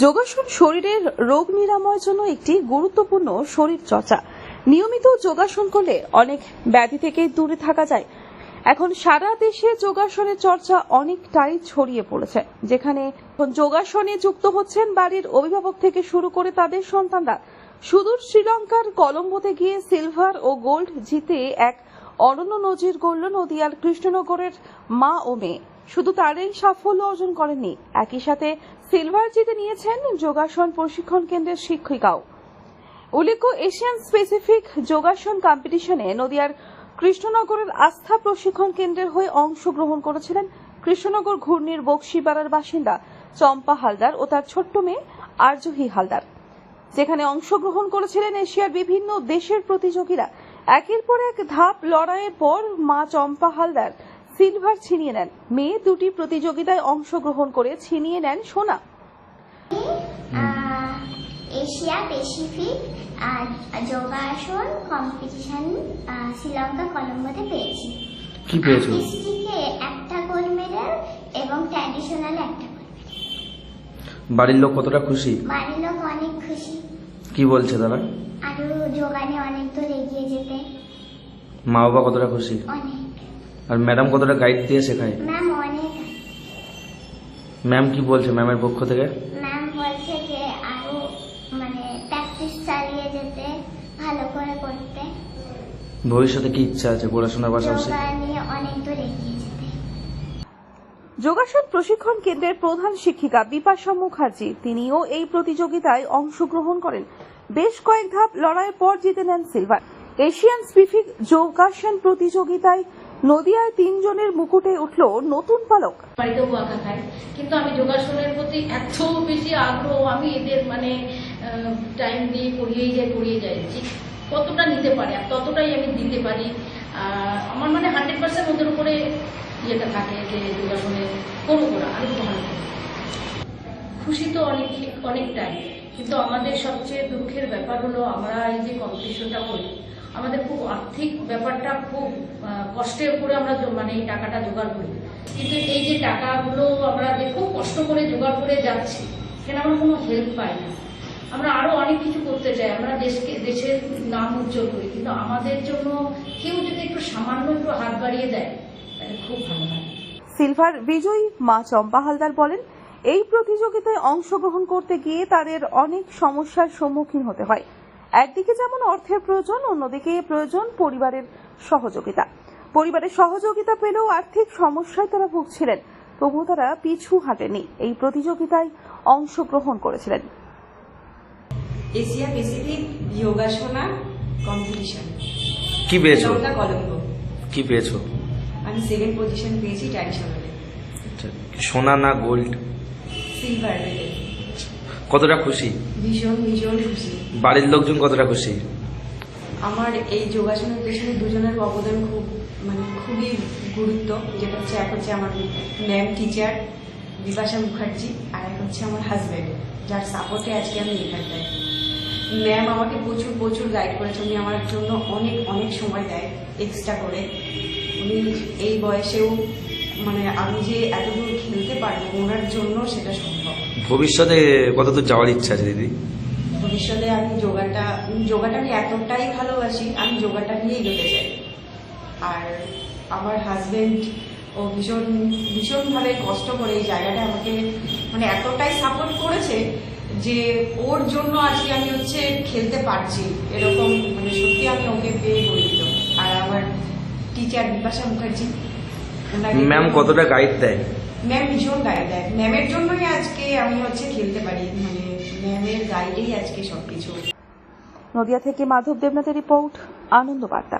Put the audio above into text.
যোগাসন শরীরের রোগ নিরাময়ের জন্য একটি গুরুত্বপূর্ণ শরীর চর্চা। নিয়মিত যোগাসন করলে অনেক ব্যাধি থেকে দূরে থাকা যায়। এখন সারা দেশে যোগাসনের চর্চা অনেকটাই ছড়িয়ে পড়েছে। যেখানে যোগাসনে যুক্ত হচ্ছেন বাড়ির অভিভাবক থেকে শুরু করে তাদের সন্তানরা। সুদূর শ্রীলঙ্কার কলম্বোতে গিয়ে সিলভার ও গোল্ড জিতে এক অনন্য নজির গড়ল নদিয়ার কৃষ্ণনগরের মা ও মেয়ে। শুধু তারাই সাফল্য অর্জন করেননি। একই সাথে সিলভার জিতে নিয়েছেন যোগাসন প্রশিক্ষণ কেন্দ্রের শিক্ষিকাও। উল্লেখ্য, এশিয়ান স্পেসিফিক যোগাসন কম্পিটিশনে নদিয়ার কৃষ্ণনগরের আস্থা প্রশিক্ষণ কেন্দ্রের হয়ে অংশগ্রহণ করেছিলেন কৃষ্ণনগর ঘূর্ণির বক্সিপাড়ার বাসিন্দা চম্পা হালদার ও তার ছোট্ট মেয়ে আরজুহি হালদার। যেখানে অংশগ্রহণ করেছিলেন এশিয়ার বিভিন্ন দেশের প্রতিযোগীরা। একের পর এক ধাপ লড়াইয়ের পর মা চম্পা হালদার সিলভার ছিনিয়ে নেন। মেয়ে দুটি প্রতিযোগিতায় অংশগ্রহণ করে ছিনিয়ে নেন সোনা। এশিয়া প্যাসিফিক যোগাসন কম্পিটিশন শ্রীলঙ্কা কলম্বোতে পেয়েছি। কি পেয়েছ? আর্টিস্টিকে একটা গোল্ড মেডেল এবং ট্র্যাডিশনাল একটা। বাড়ির লোক কতটা খুশি? বাড়ির লোক অনেক খুশি। কি বলছে তারা? আরও যোগানে অনেক দূর এগিয়ে যেতে। মা বাবা কতটা খুশি? অনেক আর ম্যাডাম কতটা গাইড দিয়ে শেখায়? ম্যাম অনেক। ম্যাম কি বলছে ম্যামের পক্ষ থেকে? ম্যাম বলছে যে আরও মানে প্র্যাকটিস চালিয়ে যেতে ভালো করে করতে। ভবিষ্যতে কি ইচ্ছা আছে পড়াশোনার পাশাপাশি? অনেক দূর এগিয়ে যেতে। যোগাসন প্রশিক্ষণ কেন্দ্রের প্রধান শিক্ষিকা বিপাশা মুখার্জি তিনিও এই প্রতিযোগিতায় অংশগ্রহণ করেন। বেশ কয়েক ধাপ লড়াইয়ের পর জিতে নেন সিলভার। এশিয়ান স্পিফিক যোগাসন প্রতিযোগিতায় নদিয়ায় তিনজনের মুকুটে উঠল নতুন পালক। বাড়িতেও আঁকা খাই কিন্তু আমি যোগাসনের প্রতি এত বেশি আগ্রহ, আমি এদের মানে টাইম দিয়ে পড়িয়েই যাই পড়িয়ে যাই। কতটা নিতে পারে, আর ততটাই আমি দিতে পারি। আমার মানে হান্ড্রেড পার্সেন্ট ওদের উপরে ইয়েটা থাকে যে যোগাসনে করব ওরা আমি ভালো। খুশি তো অনেক, অনেকটাই। কিন্তু আমাদের সবচেয়ে দুঃখের ব্যাপার হলো, আমরা এই যে কম্পিটিশনটা করি খুব আর্থিক ব্যাপারটা খুব কষ্টের করে আমরা মানে এই টাকাটা জোগাড় করি। কিন্তু এই যে টাকাগুলো আমরা যে খুব কষ্ট করে জোগাড় করে যাচ্ছি সেখানে আমরা কোনো হেল্প পাই না। আমরা আরও অনেক কিছু করতে চাই, আমরা দেশকে, দেশের নাম উজ্জ্বল করি, কিন্তু আমাদের জন্য কেউ যদি একটু সামান্য একটু হাত বাড়িয়ে দেয়, তাহলে খুব ভালো হয়। সিলভার বিজয়ী মা চম্পা হালদার বলেন, এই প্রতিযোগিতায় অংশগ্রহণ করতে গিয়ে তাদের অনেক সমস্যার সম্মুখীন হতে হয়। একদিকে যেমন অর্থের প্রয়োজন অন্যদিকে প্রয়োজন পরিবারের সহযোগিতা। পরিবারের সহযোগিতা পেলেও আর্থিক সমস্যায় তারা ভুগছিলেন। তবুও তারা পিছু হাঁটেনি। এই প্রতিযোগিতায় অংশগ্রহণ করেছিলেন। এশিয়া প্যাসিফিক যোগাসনা কম্পিটিশন কি পেয়েছ? কলম্বো কি পেয়েছ? আমি সেকেন্ড পজিশন পেয়েছি ট্র্যাডিশনালে আচ্ছা, সোনা না গোল্ড সিলভার মেডেল কতটা খুশি? ভীষণ ভীষণ খুশি। বাড়ির লোকজন কতটা খুশি? আমার এই যোগাসনের পেছনে দুজনের অবদান খুব মানে খুবই গুরুত্ব। যেটা হচ্ছে এক হচ্ছে আমার ম্যাম টিচার বিপাশা মুখার্জি আর এক হচ্ছে আমার হাজব্যান্ড যার সাপোর্টে আজকে আমি এখানটায়। ম্যাম আমাকে প্রচুর প্রচুর গাইড করেছে। উনি আমার জন্য অনেক অনেক সময় দেয় এক্সট্রা করে। উনি এই বয়সেও মানে আমি যে এতদূর খেলতে পারব ওনার জন্য সেটা সম্ভব। ভবিষ্যতে কতদূর যাওয়ার ইচ্ছা আছে দিদি? ভবিষ্যতে আমি যোগাটা যোগাটা আমি এতটাই ভালোবাসি আমি যোগাটা নিয়ে এগোতে চাই। আর আমার হাজবেন্ড ও ভীষণ ভীষণভাবে কষ্ট করে এই জায়গাটা আমাকে মানে এতটাই সাপোর্ট করেছে যে ওর জন্য আজকে আমি হচ্ছে খেলতে পারছি। এরকম মানে সত্যি আমি ওকে পেয়ে গর্বিত। আর আমার টিচার বিপাশা মুখার্জি ম্যাম কতটা গাইড দেয়? ম্যাম ভীষণ গাইড দেয়। ম্যামের জন্যই আজকে আমি হচ্ছে খেলতে পারি। মানে ম্যামের গাইডেই আজকে সবকিছু। নদিয়া থেকে মাধব দেবনাথের রিপোর্ট আনন্দ বার্তা।